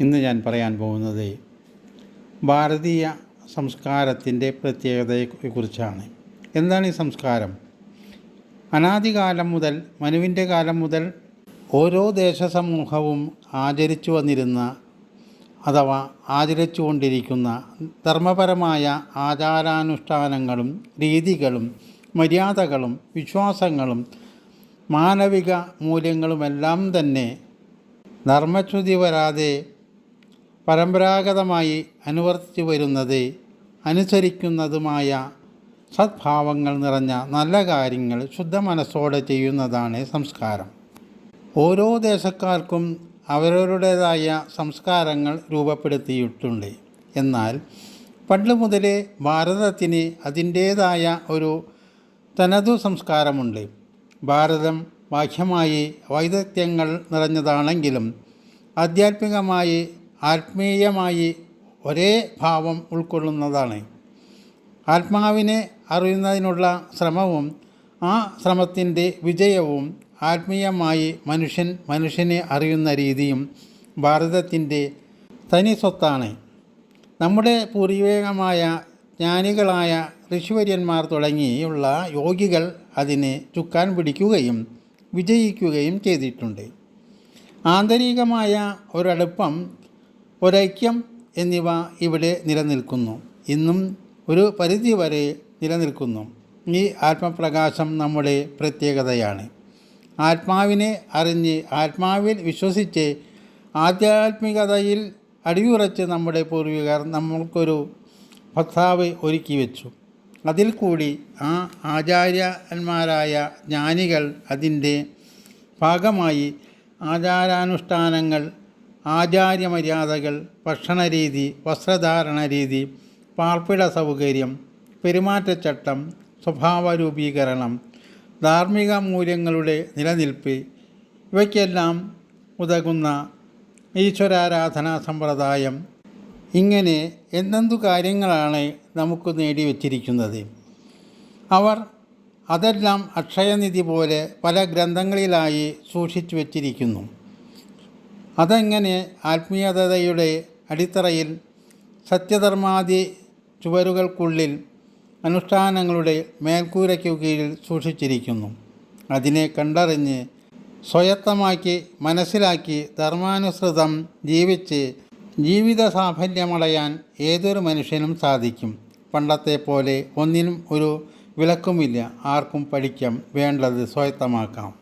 ഇന്ന് ഞാൻ പറയാൻ പോകുന്നത് ഭാരതീയ സംസ്കാരത്തിന്റെ പ്രത്യേകതയെക്കുറിച്ചാണ്. എന്താണ് ഈ സംസ്കാരം? അനാദികാലം മുതൽ മനുവിന്റെ കാലം മുതൽ ഓരോ ദേശസമൂഹവും ആചരിച്ചു വന്നിരുന്ന അഥവാ ആചരിച്ചു കൊണ്ടിരിക്കുന്ന ധർമ്മപരമായ ആചാരാനുഷ്ഠാനങ്ങളും രീതികളും മര്യാദകളും വിശ്വാസങ്ങളും മാനവിക മൂല്യങ്ങളുമെല്ലാം തന്നെ ധർമ്മച്യുതി വരാതെ പരമ്പരാഗതമായി അനുവർത്തിച്ചു വരുന്നത് അനുസരിക്കുന്നതുമായ സദ്ഭാവങ്ങൾ നിറഞ്ഞ നല്ല കാര്യങ്ങൾ ശുദ്ധ മനസ്സോടെ ചെയ്യുന്നതാണ് സംസ്കാരം. ഓരോ ദേശക്കാർക്കും അവരവരുടേതായ സംസ്കാരങ്ങൾ രൂപപ്പെടുത്തിയിട്ടുണ്ട്. എന്നാൽ പണ്ട് മുതലേ ഭാരതത്തിന് അതിന്റേതായ ഒരു തനതു സംസ്കാരമുണ്ട്. ഭാരതം ബാഹ്യമായി വൈദഗ്ധ്യങ്ങൾ നിറഞ്ഞതാണെങ്കിലും ആധ്യാത്മികമായി ആത്മീയമായി ഒരേ ഭാവം ഉൾക്കൊള്ളുന്നതാണ്. ആത്മാവിനെ അറിയുന്നതിനുള്ള ശ്രമവും ആ ശ്രമത്തിന്റെ വിജയവും ആത്മീയമായി മനുഷ്യൻ മനുഷ്യനെ അറിയുന്ന രീതിയും ഭാരതത്തിന്റെ തനി സ്വത്താണ്. നമ്മുടെ പൂർവികമായ ജ്ഞാനികളായ ഋഷിവര്യന്മാർ തുടങ്ങിയുള്ള യോഗികൾ അതിനെ ചുക്കാൻ പിടിക്കുകയും വിജയിക്കുകയും ചെയ്തിട്ടുണ്ട്. ആന്തരികമായ ഒരടുപ്പം ഒരൈക്യം എന്നിവ ഇവിടെ നിലനിൽക്കുന്നു. ഇന്നും ഒരു പരിധി വരെ നിലനിൽക്കുന്നു. ഈ ആത്മപ്രകാശം നമ്മുടെ പ്രത്യേകതയാണ്. ആത്മാവിനെ അറിഞ്ഞ് ആത്മാവിൽ വിശ്വസിച്ച് ആധ്യാത്മികതയിൽ അടിയുറച്ച് നമ്മുടെ പൂർവികർ നമ്മൾക്കൊരു ഭർത്താവ് ഒരുക്കി വെച്ചു. അതിൽ കൂടി ആ ആചാര്യന്മാരായ ജ്ഞാനികൾ അതിന്റെ ഭാഗമായി ആചാരാനുഷ്ഠാനങ്ങൾ ആചാര്യമര്യാദകൾ ഭക്ഷണരീതി വസ്ത്രധാരണ രീതി പാർപ്പിട സൗകര്യം പെരുമാറ്റച്ചട്ടം സ്വഭാവ രൂപീകരണം ധാർമ്മിക മൂല്യങ്ങളുടെ നിലനിൽപ്പ് ഇവയ്ക്കെല്ലാം ഉതകുന്ന ഈശ്വരാരാധനാ സമ്പ്രദായം. ഇങ്ങനെ എന്തെന്തു കാര്യങ്ങളാണ് നമുക്ക് നേടിവെച്ചിരിക്കുന്നത്? അവർ അതെല്ലാം അക്ഷയനിധി പോലെ പല ഗ്രന്ഥങ്ങളിലായി സൂക്ഷിച്ചു വച്ചിരിക്കുന്നു അതെങ്ങനെ ആത്മീയതയുടെ അടിത്തറയിൽ സത്യധർമാദി ചുവരുകൾക്കുള്ളിൽ അനുഷ്ഠാനങ്ങളുടെ മേൽക്കൂരയ്ക്കു കീഴിൽ സൂക്ഷിച്ചിരിക്കുന്നു. അതിനെ കണ്ടറിഞ്ഞ് സ്വയത്തമാക്കി മനസ്സിലാക്കി ധർമാനുസൃതം ജീവിച്ച് ജീവിത സാഫല്യമടയാൻ ഏതൊരു മനുഷ്യനും സാധിക്കും. പണ്ടത്തെ പോലെ ഒന്നിനും ഒരു വിലക്കുമില്ല. ആർക്കും പഠിക്കാം വേണ്ടത് സ്വായത്തമാക്കാം.